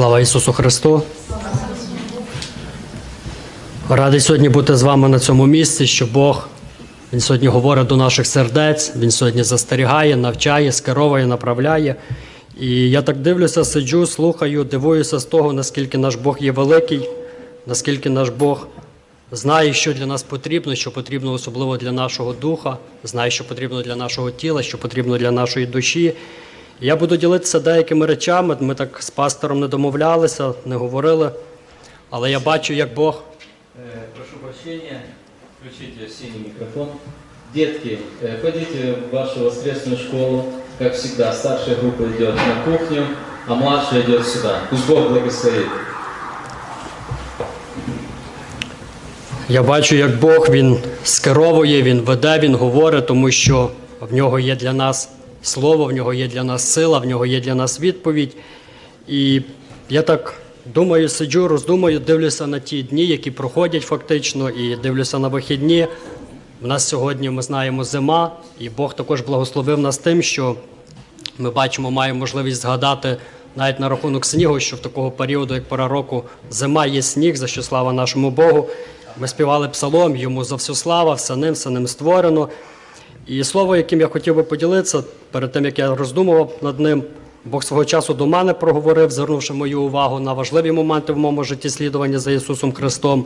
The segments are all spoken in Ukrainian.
Слава Ісусу Христу! Радий сьогодні бути з вами на цьому місці, що Бог Він сьогодні говорить до наших сердець, Він сьогодні застерігає, навчає, скеровує, направляє. І я так дивлюся, сиджу, слухаю, дивуюся з того, наскільки наш Бог є великий, наскільки наш Бог знає, що для нас потрібно, що потрібно особливо для нашого духа, знає, що потрібно для нашого тіла, що потрібно для нашої душі. Я буду ділитися деякими речами. Ми так з пастором не домовлялися, не говорили. Але я бачу, як Бог Э, Прошу прощения, включите синий микрофон. Детки, э, пойдите в вашу воскресную школу. Как всегда, старшая группа идет на кухню, а младшая идет сюда. Пусть Бог благословит. Я бачу, як Бог він скеровує, він веде, він говорить, тому що в нього є для нас слово, в нього є для нас сила, в нього є для нас відповідь. І я так думаю, сиджу, роздумаю, дивлюся на ті дні, які проходять фактично, і дивлюся на вихідні. У нас сьогодні ми знаємо зима, і Бог також благословив нас тим, що ми бачимо, маємо можливість згадати навіть на рахунок снігу, що в такого періоду, як пора року, зима є сніг, за що слава нашому Богу. Ми співали псалом, йому за всю слава, все ним, все ним створено. І слово, яким я хотів би поділитися, перед тим як я роздумував над ним, Бог свого часу до мене проговорив, звернувши мою увагу на важливі моменти в моєму житті слідування за Ісусом Христом.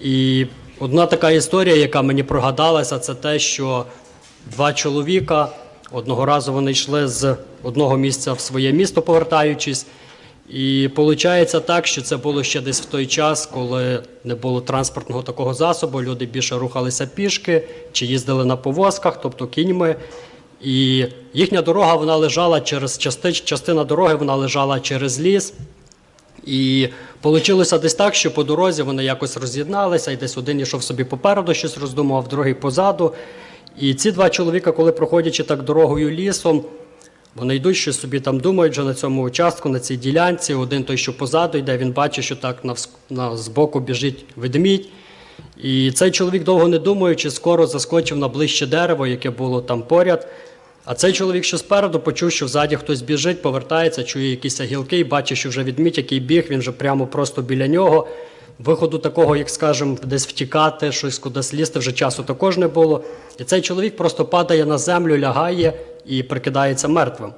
І одна така історія, яка мені прогадалася, це те, що два чоловіка одного разу вони йшли з одного місця в своє місто, повертаючись. І виходить так, що це було ще десь в той час, коли не було транспортного такого засобу, люди більше рухалися пішки чи їздили на повозках, тобто кіньми. І їхня дорога вона лежала через части, частина дороги, вона лежала через ліс. І вийшло десь так, що по дорозі вони якось роз'єдналися, і десь один йшов собі попереду, щось роздумував, другий позаду. І ці два чоловіка, коли проходячи так дорогою лісом, вони йдуть, що собі там думають вже на цьому участку, на цій ділянці. Один той, що позаду йде, він бачить, що так на, збоку біжить ведмідь. І цей чоловік, довго не думаючи, скоро заскочив на ближче дерево, яке було там поряд. А цей чоловік, що спереду, почув, що взаді хтось біжить, повертається, чує якісь гілки і бачить, що вже відмідь, який біг, він вже прямо просто біля нього. Виходу такого, як скажемо, десь втікати, щось кудись лізти, вже часу також не було. І цей чоловік просто падає на землю, лягає і прикидається мертвим.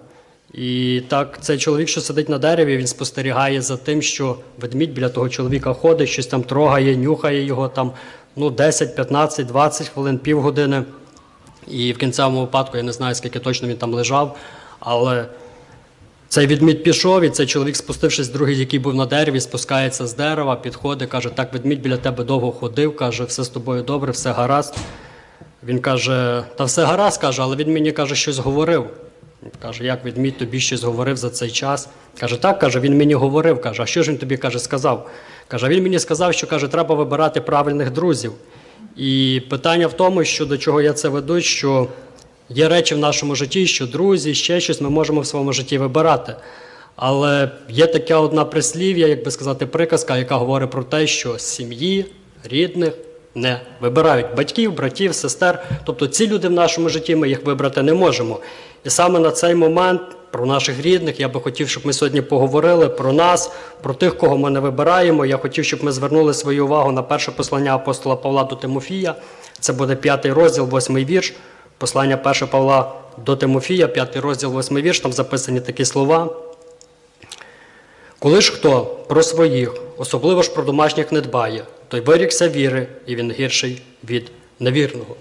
І так, цей чоловік, що сидить на дереві, він спостерігає за тим, що ведмідь біля того чоловіка ходить, щось там трогає, нюхає його там ну, 10, 15, 20 хвилин, півгодини. І в кінцевому випадку я не знаю, скільки точно він там лежав, але цей відмідь пішов, і цей чоловік, спустившись, другий, який був на дереві, спускається з дерева, підходить, каже: Так, ведмідь біля тебе довго ходив, каже, все з тобою добре, все гаразд. Він каже, та все гаразд, каже, але він мені каже, щось говорив. Він Каже, як відмідь тобі щось говорив за цей час. Каже, так, каже, він мені говорив. Каже, а що ж він тобі каже, сказав? Каже, він мені сказав, що каже, треба вибирати правильних друзів. І питання в тому, що до чого я це веду, що є речі в нашому житті, що друзі, ще щось ми можемо в своєму житті вибирати. Але є така одна прислів'я, як би сказати, приказка, яка говорить про те, що сім'ї, рідних не вибирають батьків, братів, сестер. Тобто ці люди в нашому житті ми їх вибрати не можемо. І саме на цей момент про наших рідних я би хотів, щоб ми сьогодні поговорили про нас, про тих, кого ми не вибираємо. Я хотів, щоб ми звернули свою увагу на перше послання апостола Павла до Тимофія. Це буде п'ятий розділ, восьмий вірш. Послання перше Павла до Тимофія, п'ятий розділ, восьмий вірш. Там записані такі слова. Коли ж хто про своїх, особливо ж про домашніх не дбає, той вирікся віри, і він гірший від невірного.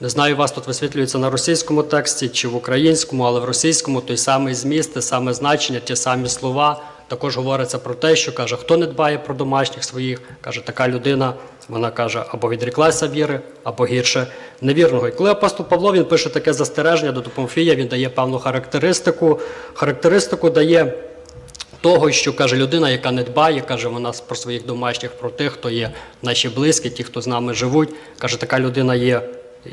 Не знаю, вас тут висвітлюється на російському тексті чи в українському, але в російському той самий зміст, те саме значення, ті самі слова. Також говориться про те, що каже, хто не дбає про домашніх своїх, каже, така людина, вона каже, або відріклася віри, або гірше невірного. І коли апостол Павло він пише таке застереження до Тимофія, він дає певну характеристику. Характеристику дає того, що каже людина, яка не дбає, каже вона про своїх домашніх, про тих, хто є наші близькі, ті, хто з нами живуть. Каже, така людина є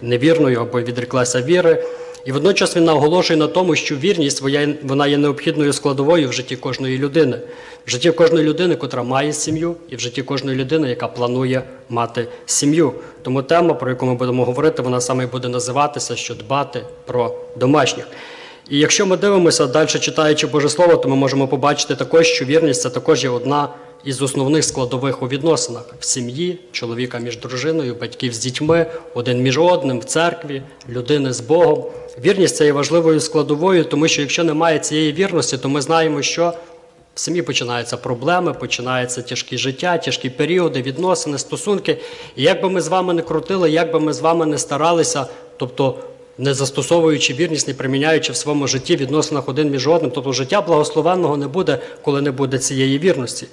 невірною або відреклася віри. І водночас він наголошує на тому, що вірність вона є необхідною складовою в житті кожної людини, в житті кожної людини, котра має сім'ю, і в житті кожної людини, яка планує мати сім'ю. Тому тема, про яку ми будемо говорити, вона саме буде називатися, що дбати про домашніх. І якщо ми дивимося далі, читаючи Боже Слово, то ми можемо побачити також, що вірність це також є одна із основних складових у відносинах в сім'ї, чоловіка між дружиною, батьків з дітьми, один між одним, в церкві, людини з Богом. Вірність це є важливою складовою, тому що якщо немає цієї вірності, то ми знаємо, що в сім'ї починаються проблеми, починаються тяжкі життя, тяжкі періоди, відносини, стосунки. І як би ми з вами не крутили, як би ми з вами не старалися, тобто не застосовуючи вірність, не приміняючи в своєму житті відносинах один між одним, тобто життя благословенного не буде, коли не буде цієї вірності.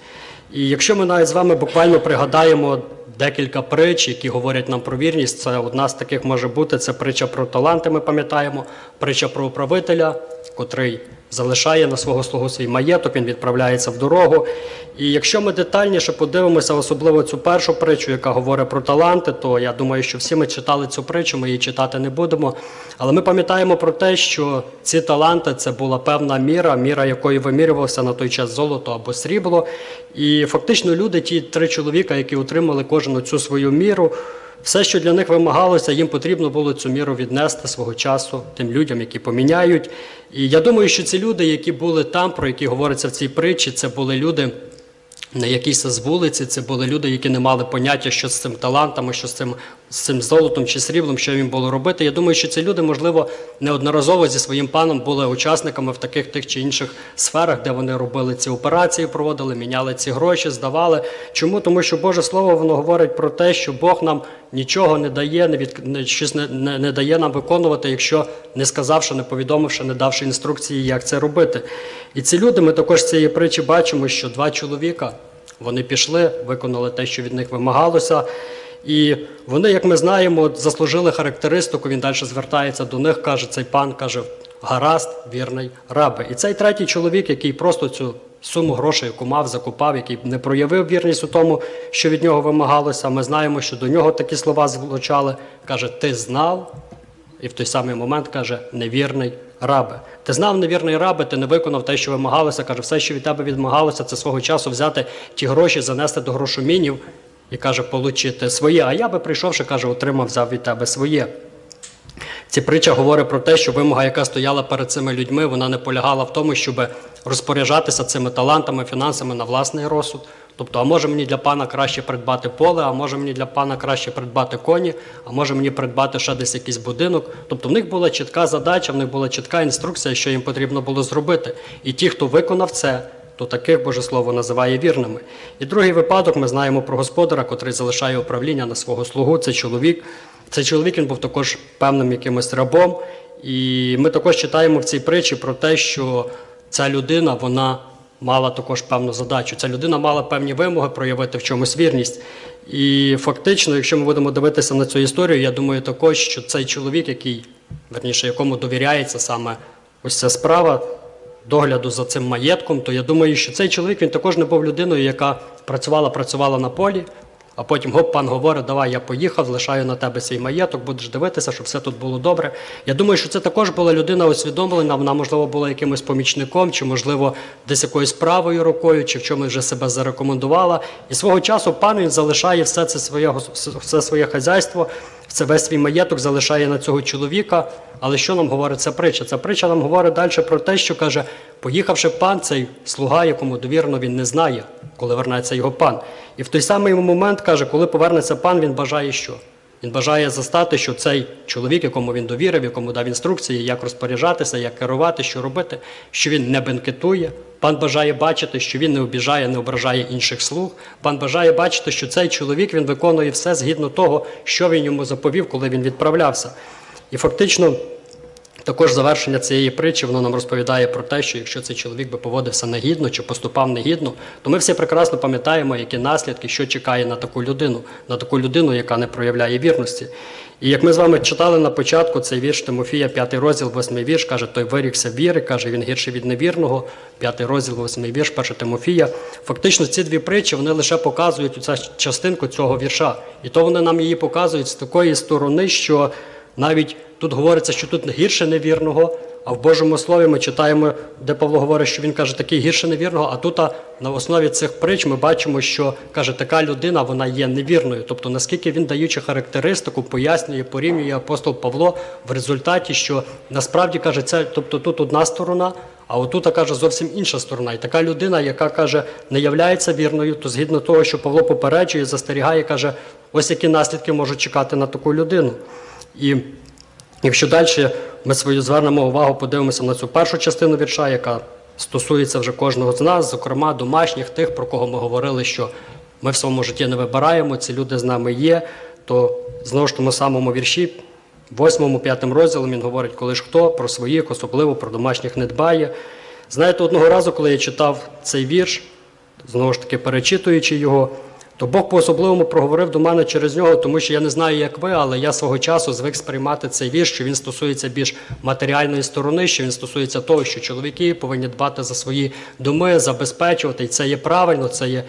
І якщо ми навіть з вами буквально пригадаємо декілька притч, які говорять нам про вірність, це одна з таких може бути це притча про таланти. Ми пам'ятаємо, притча про управителя, котрий залишає на свого слугу свій маєток, він відправляється в дорогу. І якщо ми детальніше подивимося, особливо цю першу притчу, яка говорить про таланти, то я думаю, що всі ми читали цю притчу, ми її читати не будемо. Але ми пам'ятаємо про те, що ці таланти це була певна міра, міра якої вимірювався на той час золото або срібло. І фактично люди, ті три чоловіка, які отримали кожен цю свою міру, все, що для них вимагалося, їм потрібно було цю міру віднести свого часу тим людям, які поміняють. І я думаю, що ці люди, які були там, про які говориться в цій притчі, це були люди. Не якісь з вулиці, це були люди, які не мали поняття, що з цим талантами, що з цим, з цим золотом чи сріблом, що їм було робити. Я думаю, що ці люди, можливо, неодноразово зі своїм паном були учасниками в таких тих чи інших сферах, де вони робили ці операції, проводили, міняли ці гроші, здавали. Чому? Тому що Боже Слово воно говорить про те, що Бог нам нічого не дає, не від щось не, не, не дає нам виконувати, якщо не сказавши, не повідомивши, не давши інструкції, як це робити. І ці люди, ми також з цієї притчі бачимо, що два чоловіка вони пішли, виконали те, що від них вимагалося. І вони, як ми знаємо, заслужили характеристику. Він далі звертається до них, каже, цей пан каже: гаразд, вірний рабе. І цей третій чоловік, який просто цю суму грошей, яку мав, закупав, який не проявив вірність у тому, що від нього вимагалося. Ми знаємо, що до нього такі слова звучали. Каже, ти знав, і в той самий момент каже, невірний рабе. Ти знав, невірний рабе, ти не виконав те, що вимагалося. Каже, все, що від тебе відмагалося, це свого часу взяти ті гроші, занести до грошомінів і каже, получити своє. А я би прийшовши, каже, отримав, взяв від тебе своє. Ці притча говорить про те, що вимога, яка стояла перед цими людьми, вона не полягала в тому, щоб розпоряджатися цими талантами, фінансами на власний розсуд. Тобто, а може мені для пана краще придбати поле, а може мені для пана краще придбати коні, а може мені придбати ще десь якийсь будинок. Тобто в них була чітка задача, в них була чітка інструкція, що їм потрібно було зробити. І ті, хто виконав це, то таких Боже Слово називає вірними. І другий випадок ми знаємо про господара, котрий залишає управління на свого слугу. Це чоловік. Цей чоловік він був також певним якимось рабом. І ми також читаємо в цій притчі про те, що ця людина вона мала також певну задачу. Ця людина мала певні вимоги проявити в чомусь вірність. І фактично, якщо ми будемо дивитися на цю історію, я думаю також, що цей чоловік, який, верніше, якому довіряється саме ось ця справа догляду за цим маєтком, то я думаю, що цей чоловік він також не був людиною, яка працювала, працювала на полі. А потім гоп, пан говорить, давай я поїхав, лишаю на тебе свій маєток, будеш дивитися, щоб все тут було добре. Я думаю, що це також була людина усвідомлена, вона, можливо, була якимось помічником, чи, можливо, десь якоюсь правою рукою, чи в чомусь вже себе зарекомендувала. І свого часу пан він залишає все це своє, все своє хазяйство, це весь свій маєток залишає на цього чоловіка. Але що нам говорить ця притча? Ця притча нам говорить далі про те, що каже, поїхавши пан, цей слуга, якому довірено він не знає, коли вернеться його пан. І в той самий момент каже, коли повернеться пан, він бажає що? Він бажає застати, що цей чоловік, якому він довірив, якому дав інструкції, як розпоряджатися, як керувати, що робити, що він не бенкетує. Пан бажає бачити, що він не обіжає, не ображає інших слуг. Пан бажає бачити, що цей чоловік він виконує все згідно того, що він йому заповів, коли він відправлявся. І фактично. Також завершення цієї притчі воно нам розповідає про те, що якщо цей чоловік би поводився негідно чи поступав негідно, то ми всі прекрасно пам'ятаємо, які наслідки, що чекає на таку людину, на таку людину, яка не проявляє вірності. І як ми з вами читали на початку цей вірш Тимофія, п'ятий розділ, восьмий вірш, каже, той вирікся віри, каже, він гірший від невірного, п'ятий розділ, восьмий вірш, перше Тимофія. Фактично, ці дві притчі вони лише показують цю частинку цього вірша. І то вони нам її показують з такої сторони, що навіть тут говориться, що тут гірше невірного, а в Божому Слові ми читаємо, де Павло говорить, що він каже, такий гірше невірного, а тут на основі цих притч ми бачимо, що каже, така людина вона є невірною. Тобто, наскільки він даючи характеристику, пояснює, порівнює апостол Павло в результаті, що насправді каже, це, тобто тут одна сторона, а отут каже зовсім інша сторона. І така людина, яка каже, не являється вірною, то згідно того, що Павло попереджує, застерігає, каже, ось які наслідки можуть чекати на таку людину. І Якщо далі ми свою звернемо увагу, подивимося на цю першу частину вірша, яка стосується вже кожного з нас, зокрема домашніх, тих, про кого ми говорили, що ми в своєму житті не вибираємо, ці люди з нами є, то знову ж тому самому вірші, восьмому, п'ятим розділом він говорить, коли ж хто про своїх, особливо про домашніх не дбає. Знаєте, одного разу, коли я читав цей вірш, знову ж таки перечитуючи його, то Бог по-особливому проговорив до мене через нього, тому що я не знаю, як ви, але я свого часу звик сприймати цей вірш, що він стосується більш матеріальної сторони, що він стосується того, що чоловіки повинні дбати за свої доми, забезпечувати. І це є правильно, це є,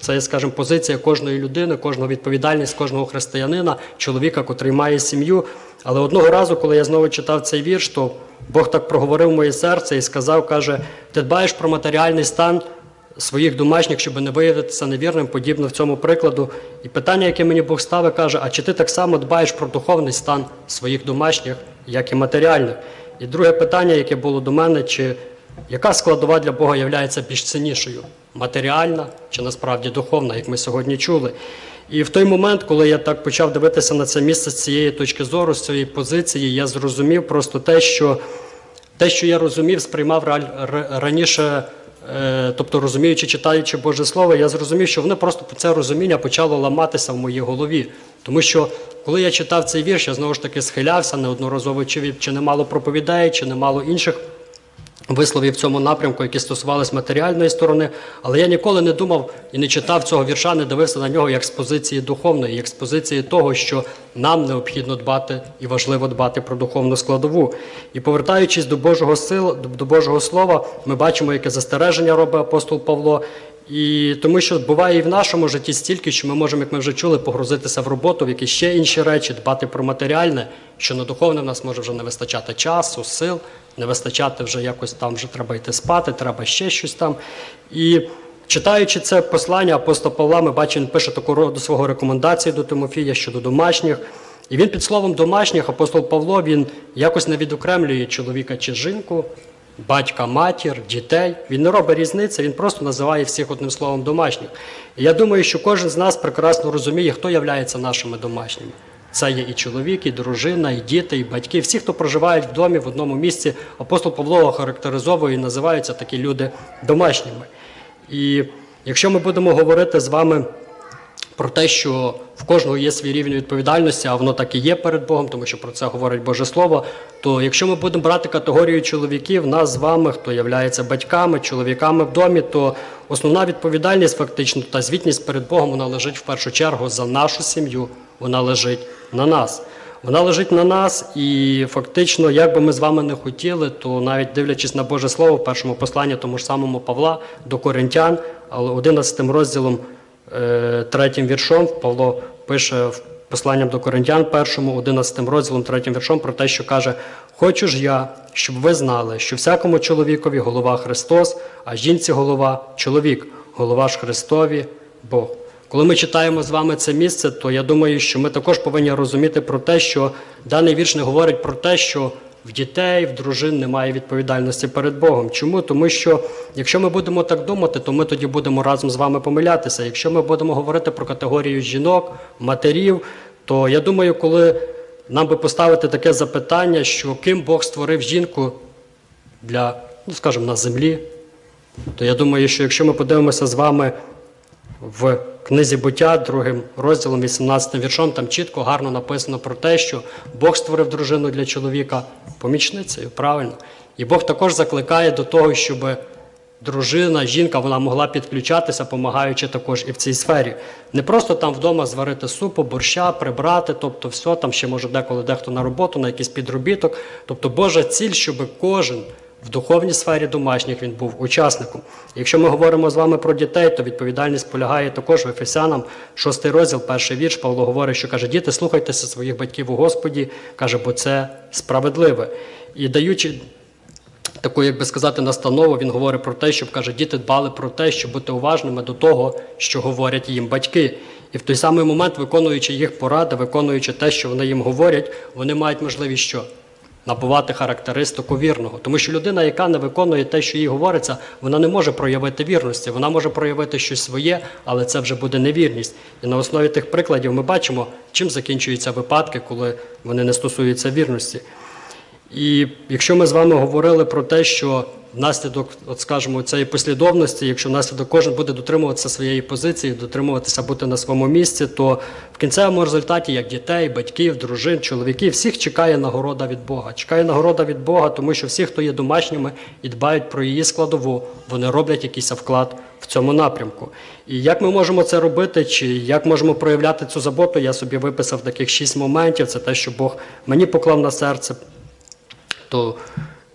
це є, скажімо, позиція кожної людини, кожного відповідальність кожного християнина, чоловіка, котрий має сім'ю. Але одного разу, коли я знову читав цей вірш, то Бог так проговорив моє серце і сказав, каже, ти дбаєш про матеріальний стан своїх домашніх, щоб не виявитися невірним, подібно в цьому прикладу. І питання, яке мені Бог ставить, каже: а чи ти так само дбаєш про духовний стан своїх домашніх, як і матеріальних? І друге питання, яке було до мене, чи яка складова для Бога є більш ціннішою? Матеріальна чи насправді духовна, як ми сьогодні чули? І в той момент, коли я так почав дивитися на це місце з цієї точки зору, з цієї позиції, я зрозумів просто те, що те, що я розумів, сприймав ра- ра- раніше, тобто розуміючи, читаючи Боже Слово, я зрозумів, що воно просто це розуміння почало ламатися в моїй голові. Тому що коли я читав цей вірш, я знову ж таки схилявся неодноразово, чи, чи немало проповідей, чи немало інших висловів в цьому напрямку, які стосувалися матеріальної сторони, але я ніколи не думав і не читав цього вірша, не дивився на нього як з позиції духовної, як з позиції того, що нам необхідно дбати і важливо дбати про духовну складову. І повертаючись до Божого сил, до Божого Слова, ми бачимо, яке застереження робить апостол Павло. І тому що буває і в нашому житті стільки, що ми можемо, як ми вже чули, погрузитися в роботу, в якісь ще інші речі, дбати про матеріальне, що на духовне в нас може вже не вистачати часу, сил, не вистачати вже якось там, вже треба йти спати, треба ще щось там. І читаючи це послання апостола Павла, ми бачимо, він пише таку роду свого рекомендацію до Тимофія щодо домашніх. І він під словом домашніх, апостол Павло, він якось не відокремлює чоловіка чи жінку, батька, матір, дітей. Він не робить різниці, він просто називає всіх одним словом домашніх. І я думаю, що кожен з нас прекрасно розуміє, хто є нашими домашніми. Це є і чоловік, і дружина, і діти, і батьки. Всі, хто проживають в домі в одному місці, апостол Павло характеризовує і називаються такі люди домашніми. І якщо ми будемо говорити з вами про те, що в кожного є свій рівень відповідальності, а воно так і є перед Богом, тому що про це говорить Боже Слово. То якщо ми будемо брати категорію чоловіків, нас з вами, хто є батьками, чоловіками в домі, то основна відповідальність фактично та звітність перед Богом вона лежить в першу чергу за нашу сім'ю, вона лежить на нас. Вона лежить на нас, і фактично, як би ми з вами не хотіли, то навіть дивлячись на Боже Слово в першому посланні тому ж самому Павла до Коринтян, але 11 розділом третім віршом Павло пише в посланням до Коринтян, першому, 11 розділом, третім віршом про те, що каже: Хочу ж я, щоб ви знали, що всякому чоловікові голова Христос, а жінці голова чоловік, голова ж Христові Бог. Коли ми читаємо з вами це місце, то я думаю, що ми також повинні розуміти про те, що даний вірш не говорить про те, що в дітей, в дружин немає відповідальності перед Богом. Чому? Тому що якщо ми будемо так думати, то ми тоді будемо разом з вами помилятися. Якщо ми будемо говорити про категорію жінок, матерів, то я думаю, коли нам би поставити таке запитання, що ким Бог створив жінку для, ну скажімо, на землі, то я думаю, що якщо ми подивимося з вами в книзі буття, другим розділом, 18 віршом, там чітко гарно написано про те, що Бог створив дружину для чоловіка помічницею, правильно. І Бог також закликає до того, щоб дружина, жінка, вона могла підключатися, допомагаючи також і в цій сфері. Не просто там вдома зварити супу, борща, прибрати, тобто все, там ще може деколи дехто на роботу, на якийсь підробіток. Тобто Божа ціль, щоб кожен в духовній сфері домашніх він був учасником. Якщо ми говоримо з вами про дітей, то відповідальність полягає також в Ефесянам, 6 розділ, перший вірш. Павло говорить, що каже: діти, слухайтеся своїх батьків у Господі, каже, бо це справедливе. І даючи таку, як би сказати, настанову, він говорить про те, щоб каже, діти дбали про те, щоб бути уважними до того, що говорять їм батьки. І в той самий момент, виконуючи їх поради, виконуючи те, що вони їм говорять, вони мають можливість що? Набувати характеристику вірного. Тому що людина, яка не виконує те, що їй говориться, вона не може проявити вірності, вона може проявити щось своє, але це вже буде невірність. І на основі тих прикладів ми бачимо, чим закінчуються випадки, коли вони не стосуються вірності. І якщо ми з вами говорили про те, що внаслідок, от скажімо, цієї послідовності, якщо внаслідок кожен буде дотримуватися своєї позиції, дотримуватися бути на своєму місці, то в кінцевому результаті, як дітей, батьків, дружин, чоловіків, всіх чекає нагорода від Бога. Чекає нагорода від Бога, тому що всі, хто є домашніми і дбають про її складову, вони роблять якийсь вклад в цьому напрямку. І як ми можемо це робити, чи як можемо проявляти цю заботу, я собі виписав таких шість моментів. Це те, що Бог мені поклав на серце. То,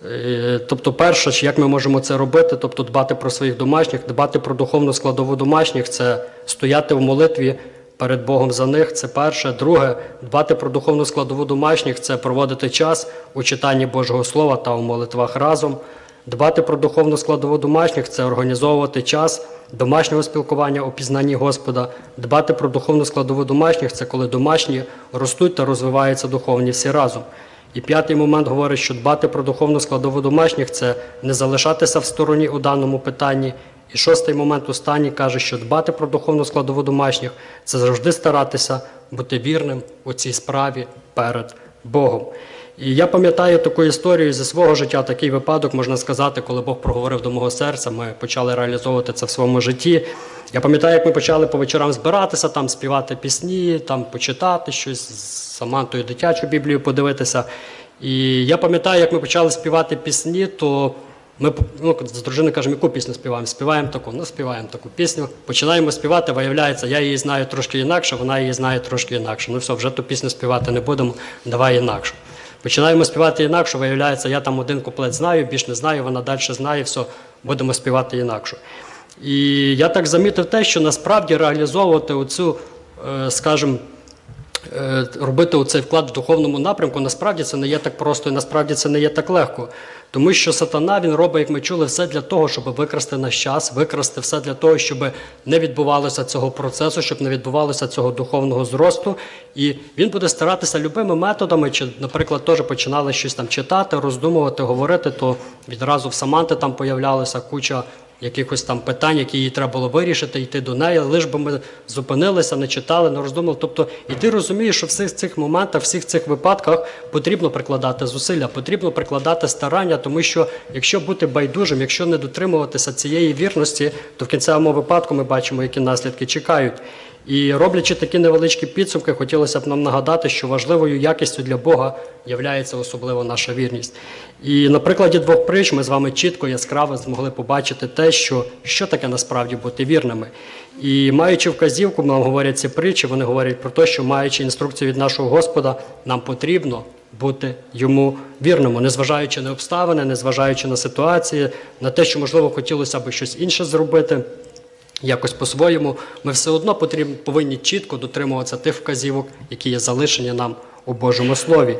е, тобто, перше, як ми можемо це робити, тобто дбати про своїх домашніх, дбати про духовну складову домашніх, це стояти в молитві перед Богом за них. Це перше. Друге, дбати про духовну складову домашніх це проводити час у читанні Божого Слова та у молитвах разом. Дбати про духовну складову домашніх це організовувати час домашнього спілкування у пізнанні Господа. Дбати про духовну складову домашніх це коли домашні ростуть та розвиваються духовні всі разом. І п'ятий момент говорить, що дбати про духовну складову домашніх це не залишатися в стороні у даному питанні. І шостий момент останній каже, що дбати про духовну складову домашніх це завжди старатися бути вірним у цій справі перед Богом. І я пам'ятаю таку історію зі свого життя, такий випадок, можна сказати, коли Бог проговорив до мого серця, ми почали реалізовувати це в своєму житті. Я пам'ятаю, як ми почали по вечорам збиратися, там співати пісні, там почитати щось Самантою дитячу Біблію подивитися. І я пам'ятаю, як ми почали співати пісні, то ми ну, з дружиною кажемо, яку пісню співаємо? Співаємо таку, ну співаємо таку пісню. Починаємо співати, виявляється, я її знаю трошки інакше, вона її знає трошки інакше. Ну все, вже ту пісню співати не будемо, давай інакше. Починаємо співати інакше, виявляється, я там один куплет знаю, більш не знаю, вона далі знає, все, будемо співати інакше. І я так замітив те, що насправді реалізовувати оцю, е, скажімо, робити оцей вклад в духовному напрямку, насправді це не є так просто і насправді це не є так легко. Тому що сатана він робить, як ми чули, все для того, щоб викрасти наш час, викрасти все для того, щоб не відбувалося цього процесу, щоб не відбувалося цього духовного зросту. І він буде старатися любими методами, чи, наприклад, теж починали щось там читати, роздумувати, говорити, то відразу в Саманти там появлялася куча якихось там питань, які їй треба було вирішити, йти до неї, лиш би ми зупинилися, не читали, не роздумали. Тобто, і ти розумієш, що в всіх цих моментах, в всіх цих випадках потрібно прикладати зусилля, потрібно прикладати старання, тому що якщо бути байдужим, якщо не дотримуватися цієї вірності, то в кінцевому випадку ми бачимо, які наслідки чекають. І роблячи такі невеличкі підсумки, хотілося б нам нагадати, що важливою якістю для Бога є особливо наша вірність. І на прикладі двох притч ми з вами чітко, яскраво змогли побачити те, що, що таке насправді бути вірними. І маючи вказівку, нам говорять ці притчі, вони говорять про те, що маючи інструкцію від нашого Господа, нам потрібно бути йому вірними, незважаючи на обставини, незважаючи на ситуації, на те, що можливо хотілося б щось інше зробити якось по-своєму, ми все одно потрібно, повинні чітко дотримуватися тих вказівок, які є залишені нам у Божому Слові.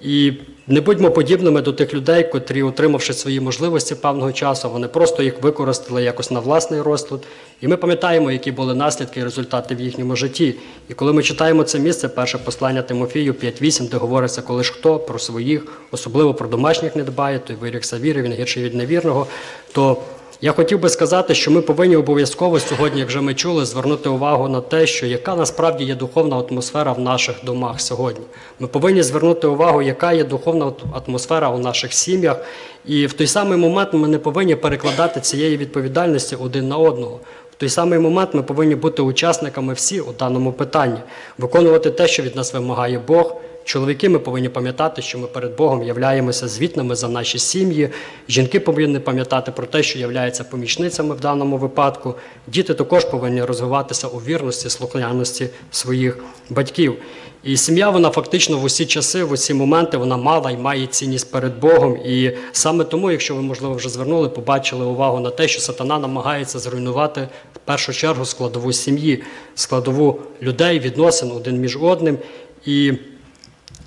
І не будьмо подібними до тих людей, котрі, отримавши свої можливості певного часу, вони просто їх використали якось на власний розсуд. І ми пам'ятаємо, які були наслідки і результати в їхньому житті. І коли ми читаємо це місце, перше послання Тимофію 5.8, де говориться, коли ж хто про своїх, особливо про домашніх не дбає, той вирікся віри, він гірший від невірного, то я хотів би сказати, що ми повинні обов'язково сьогодні, як вже ми чули, звернути увагу на те, що яка насправді є духовна атмосфера в наших домах сьогодні. Ми повинні звернути увагу, яка є духовна атмосфера у наших сім'ях, і в той самий момент ми не повинні перекладати цієї відповідальності один на одного. В той самий момент ми повинні бути учасниками всі у даному питанні, виконувати те, що від нас вимагає Бог Чоловіки, ми повинні пам'ятати, що ми перед Богом являємося звітними за наші сім'ї. Жінки повинні пам'ятати про те, що являються помічницями в даному випадку. Діти також повинні розвиватися у вірності, слухняності своїх батьків. І сім'я, вона фактично в усі часи, в усі моменти вона мала і має цінність перед Богом. І саме тому, якщо ви, можливо, вже звернули, побачили увагу на те, що сатана намагається зруйнувати в першу чергу складову сім'ї, складову людей, відносин один між одним. І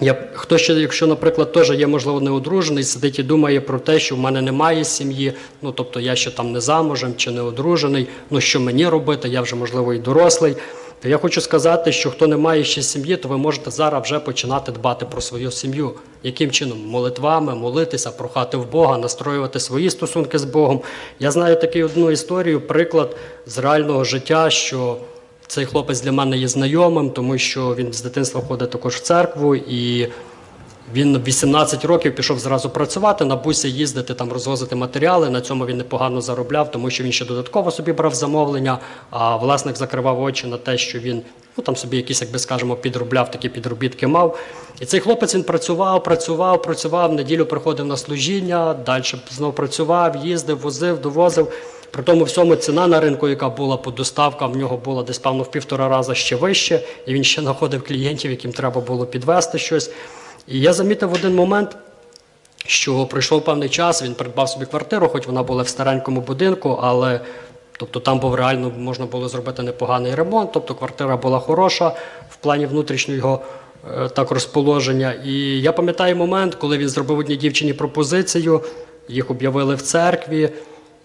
я, хто ще, якщо, наприклад, теж є, можливо, неодружений, сидить і думає про те, що в мене немає сім'ї, ну тобто я ще там не замужем чи не одружений, ну що мені робити, я вже, можливо, і дорослий. То я хочу сказати, що хто не має ще сім'ї, то ви можете зараз вже починати дбати про свою сім'ю. Яким чином? Молитвами, молитися, прохати в Бога, настроювати свої стосунки з Богом. Я знаю таку одну історію, приклад з реального життя, що цей хлопець для мене є знайомим, тому що він з дитинства ходить також в церкву, і він 18 років пішов зразу працювати, на бусі їздити, там розвозити матеріали. На цьому він непогано заробляв, тому що він ще додатково собі брав замовлення, а власник закривав очі на те, що він ну, там собі якісь, як би скажемо, підробляв, такі підробітки мав. І цей хлопець він працював, працював, працював, в неділю приходив на служіння, далі знов працював, їздив, возив, довозив. При тому всьому ціна на ринку, яка була по доставкам, в нього була десь певно в півтора рази ще вище, і він ще знаходив клієнтів, яким треба було підвести щось. І я замітив один момент, що пройшов певний час, він придбав собі квартиру, хоч вона була в старенькому будинку, але тобто там був реально можна було зробити непоганий ремонт, тобто квартира була хороша в плані внутрішнього е, так розположення. І я пам'ятаю момент, коли він зробив одній дівчині пропозицію, їх об'явили в церкві.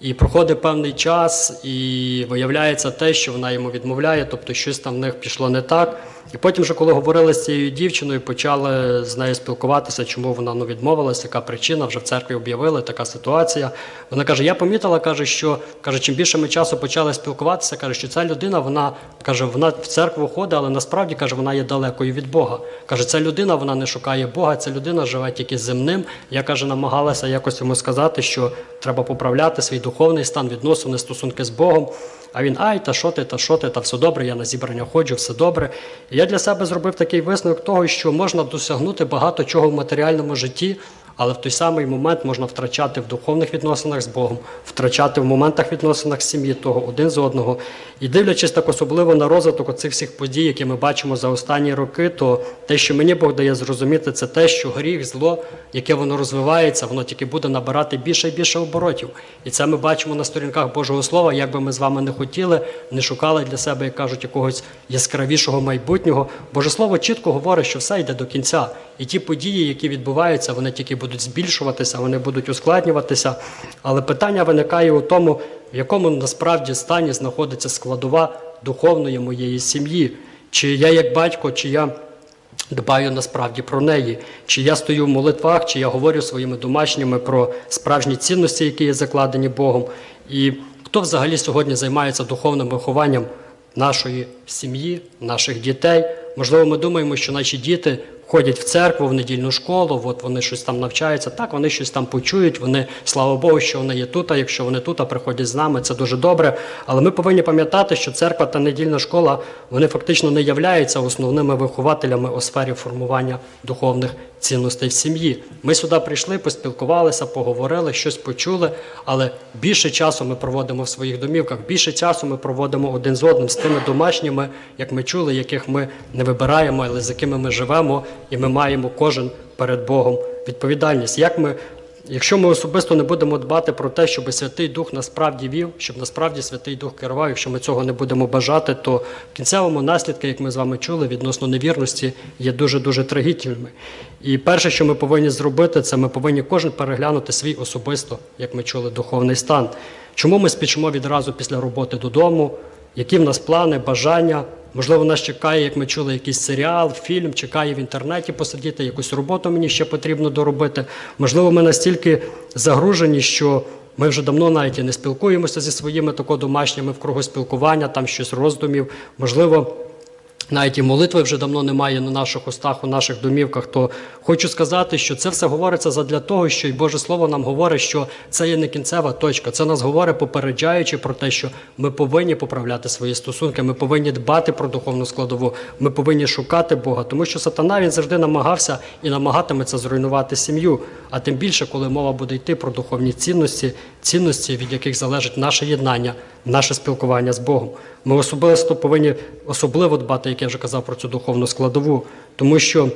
І проходить певний час, і виявляється те, що вона йому відмовляє, тобто щось там в них пішло не так. І потім, вже коли говорили з цією дівчиною, почали з нею спілкуватися, чому вона ну, відмовилась, яка причина, вже в церкві об'явили така ситуація. Вона каже: Я помітила, каже, що каже, чим більше ми часу почали спілкуватися, каже, що ця людина, вона каже, вона в церкву ходить, але насправді каже, вона є далекою від Бога. Каже, ця людина вона не шукає Бога, ця людина живе тільки земним. Я каже, намагалася якось йому сказати, що треба поправляти свій духовний стан, відносини, стосунки з Богом. А він, ай, та що ти, та що ти, та все добре, я на зібрання ходжу, все добре. І я для себе зробив такий висновок того, що можна досягнути багато чого в матеріальному житті, але в той самий момент можна втрачати в духовних відносинах з Богом, втрачати в моментах відносинах сім'ї того один з одного. І дивлячись так особливо на розвиток оцих всіх подій, які ми бачимо за останні роки, то те, що мені Бог дає зрозуміти, це те, що гріх, зло, яке воно розвивається, воно тільки буде набирати більше і більше оборотів. І це ми бачимо на сторінках Божого Слова, як би ми з вами не хотіли, не шукали для себе, як кажуть, якогось яскравішого майбутнього. Боже Слово чітко говорить, що все йде до кінця. І ті події, які відбуваються, вони тільки будуть збільшуватися, вони будуть ускладнюватися. Але питання виникає у тому, в якому насправді стані знаходиться складова духовної моєї сім'ї. Чи я як батько, чи я дбаю насправді про неї, чи я стою в молитвах, чи я говорю своїми домашніми про справжні цінності, які є закладені Богом. І хто взагалі сьогодні займається духовним вихованням нашої сім'ї, наших дітей? Можливо, ми думаємо, що наші діти ходять в церкву, в недільну школу, от вони щось там навчаються. Так, вони щось там почують. Вони, слава Богу, що вони є тут. А якщо вони тут, а приходять з нами, це дуже добре. Але ми повинні пам'ятати, що церква та недільна школа вони фактично не являються основними вихователями у сфері формування духовних цінностей в сім'ї. Ми сюди прийшли, поспілкувалися, поговорили, щось почули, але більше часу ми проводимо в своїх домівках, більше часу ми проводимо один з одним з тими домашніми, як ми чули, яких ми не вибираємо, але з якими ми живемо, і ми маємо кожен перед Богом відповідальність. Як ми Якщо ми особисто не будемо дбати про те, щоб Святий Дух насправді вів, щоб насправді Святий Дух керував, якщо ми цього не будемо бажати, то в кінцевому наслідки, як ми з вами чули, відносно невірності є дуже-дуже трагічними. І перше, що ми повинні зробити, це ми повинні кожен переглянути свій особисто, як ми чули, духовний стан. Чому ми спішимо відразу після роботи додому? Які в нас плани, бажання? Можливо, нас чекає, як ми чули, якийсь серіал, фільм, чекає в інтернеті посидіти, якусь роботу мені ще потрібно доробити. Можливо, ми настільки загружені, що ми вже давно навіть і не спілкуємося зі своїми тако домашніми в кругу спілкування, там щось роздумів. Можливо, навіть і молитви вже давно немає на наших устах, у наших домівках, то хочу сказати, що це все говориться задля того, що і Боже Слово нам говорить, що це є не кінцева точка. Це нас говорить, попереджаючи про те, що ми повинні поправляти свої стосунки, ми повинні дбати про духовну складову, ми повинні шукати Бога, тому що сатана він завжди намагався і намагатиметься зруйнувати сім'ю. А тим більше, коли мова буде йти про духовні цінності, цінності, від яких залежить наше єднання, наше спілкування з Богом. Ми особисто повинні особливо дбати, як я вже казав, про цю духовну складову, тому що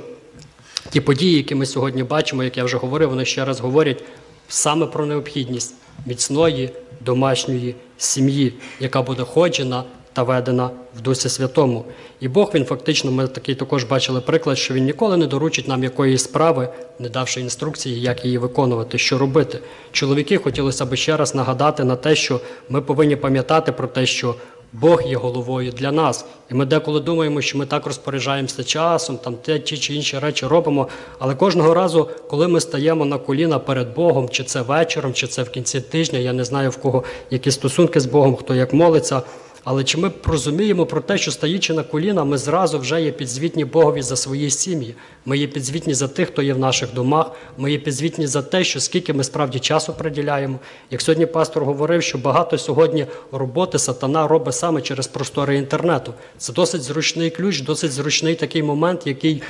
ті події, які ми сьогодні бачимо, як я вже говорив, вони ще раз говорять саме про необхідність міцної домашньої сім'ї, яка буде ходжена ведена в Дусі Святому. І Бог він фактично, ми такий також бачили приклад, що він ніколи не доручить нам якоїсь справи, не давши інструкції, як її виконувати, що робити. Чоловіки хотілося б ще раз нагадати на те, що ми повинні пам'ятати про те, що Бог є головою для нас. І ми деколи думаємо, що ми так розпоряджаємося часом, там те ті чи інші речі робимо. Але кожного разу, коли ми стаємо на коліна перед Богом, чи це вечором, чи це в кінці тижня, я не знаю в кого які стосунки з Богом, хто як молиться. Але чи ми розуміємо про те, що стаючи на коліна, ми зразу вже є підзвітні Богові за свої сім'ї. Ми є підзвітні за тих, хто є в наших домах. Ми є підзвітні за те, що скільки ми справді часу приділяємо. Як сьогодні пастор говорив, що багато сьогодні роботи сатана робить саме через простори інтернету. Це досить зручний ключ, досить зручний такий момент, який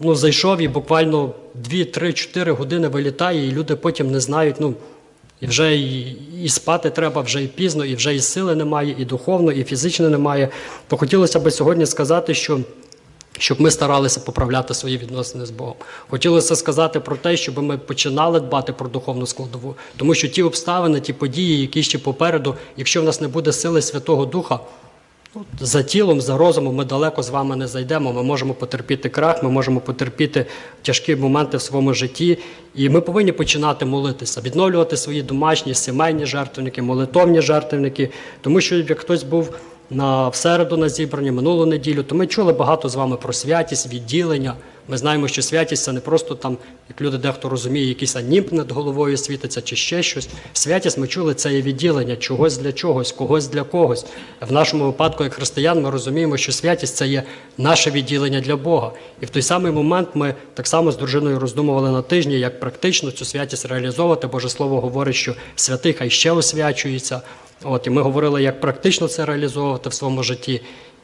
ну, зайшов і буквально 2, 3, 4 години вилітає, і люди потім не знають. ну, і вже і, і спати треба вже і пізно, і вже і сили немає, і духовно, і фізично немає. То хотілося б сьогодні сказати, що. Щоб ми старалися поправляти свої відносини з Богом. Хотілося сказати про те, щоб ми починали дбати про духовну складову, тому що ті обставини, ті події, які ще попереду, якщо в нас не буде сили Святого Духа, за тілом, за розумом ми далеко з вами не зайдемо. Ми можемо потерпіти крах, ми можемо потерпіти тяжкі моменти в своєму житті. І ми повинні починати молитися, відновлювати свої домашні, сімейні жертвники, молитовні жертвники, Тому що як хтось був на середу на зібранні минулу неділю, то ми чули багато з вами про святість, відділення. Ми знаємо, що святість це не просто там, як люди дехто розуміє, якийсь анімп над головою світиться чи ще щось. Святість ми чули це є відділення чогось для чогось, когось для когось. В нашому випадку, як християн, ми розуміємо, що святість це є наше відділення для Бога. І в той самий момент ми так само з дружиною роздумували на тижні, як практично цю святість реалізовувати. Боже Слово говорить, що святий хай ще освячується. От і ми говорили, як практично це реалізовувати в своєму житті.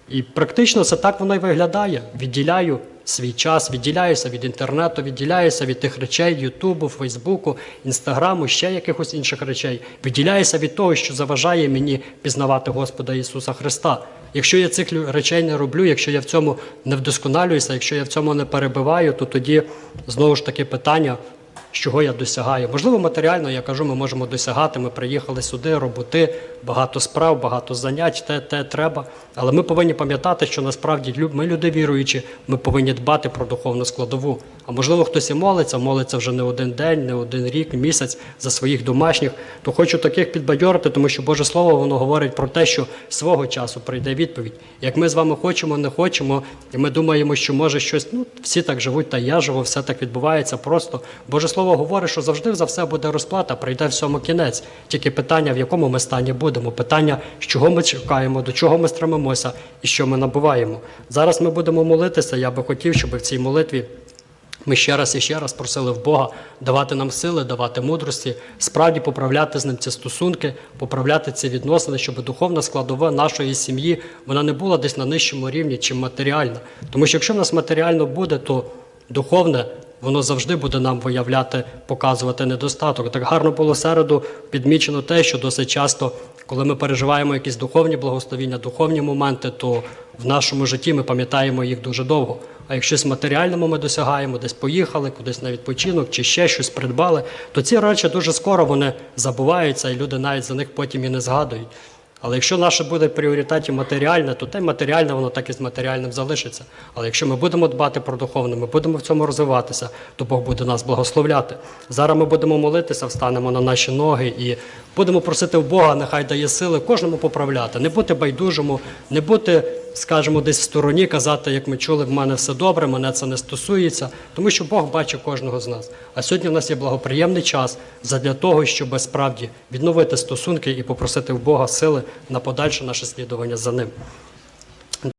І практично це так воно і виглядає. Відділяю свій час, відділяюся від інтернету, відділяюся від тих речей, Ютубу, Фейсбуку, Інстаграму, ще якихось інших речей. Відділяюся від того, що заважає мені пізнавати Господа Ісуса Христа. Якщо я цих речей не роблю, якщо я в цьому не вдосконалююся, якщо я в цьому не перебиваю, то тоді знову ж таки питання. Чого я досягаю. Можливо, матеріально я кажу, ми можемо досягати. Ми приїхали сюди, роботи, багато справ, багато занять, те, те треба. Але ми повинні пам'ятати, що насправді ми люди віруючі, ми повинні дбати про духовну складову. А можливо, хтось і молиться, молиться вже не один день, не один рік, місяць за своїх домашніх. То хочу таких підбадьорити, тому що Боже Слово воно говорить про те, що свого часу прийде відповідь. Як ми з вами хочемо, не хочемо, і ми думаємо, що може щось, ну всі так живуть, та я живу, все так відбувається просто. Боже Слово говорить, що завжди за все буде розплата, прийде всьому кінець. Тільки питання, в якому ми стані будемо, питання, з чого ми чекаємо, до чого ми стремимося і що ми набуваємо. Зараз ми будемо молитися. Я би хотів, щоб в цій молитві. Ми ще раз і ще раз просили в Бога давати нам сили, давати мудрості, справді поправляти з ним ці стосунки, поправляти ці відносини, щоб духовна складова нашої сім'ї вона не була десь на нижчому рівні, чим матеріальна. Тому що якщо в нас матеріально буде, то духовне воно завжди буде нам виявляти, показувати недостаток. Так гарно було середу підмічено те, що досить часто, коли ми переживаємо якісь духовні благословіння, духовні моменти, то в нашому житті ми пам'ятаємо їх дуже довго. А якщо щось матеріальному ми досягаємо, десь поїхали, кудись на відпочинок чи ще щось придбали, то ці речі дуже скоро вони забуваються, і люди навіть за них потім і не згадують. Але якщо наше буде в пріоритеті матеріальне, то те матеріальне, воно так і з матеріальним залишиться. Але якщо ми будемо дбати про духовне, ми будемо в цьому розвиватися, то Бог буде нас благословляти. Зараз ми будемо молитися, встанемо на наші ноги і будемо просити в Бога, нехай дає сили кожному поправляти, не бути байдужому, не бути, скажімо, десь в стороні, казати, як ми чули, в мене все добре, мене це не стосується, тому що Бог бачить кожного з нас. А сьогодні в нас є благоприємний час задля того, щоб справді відновити стосунки і попросити в Бога сили на подальше наше слідування за ним.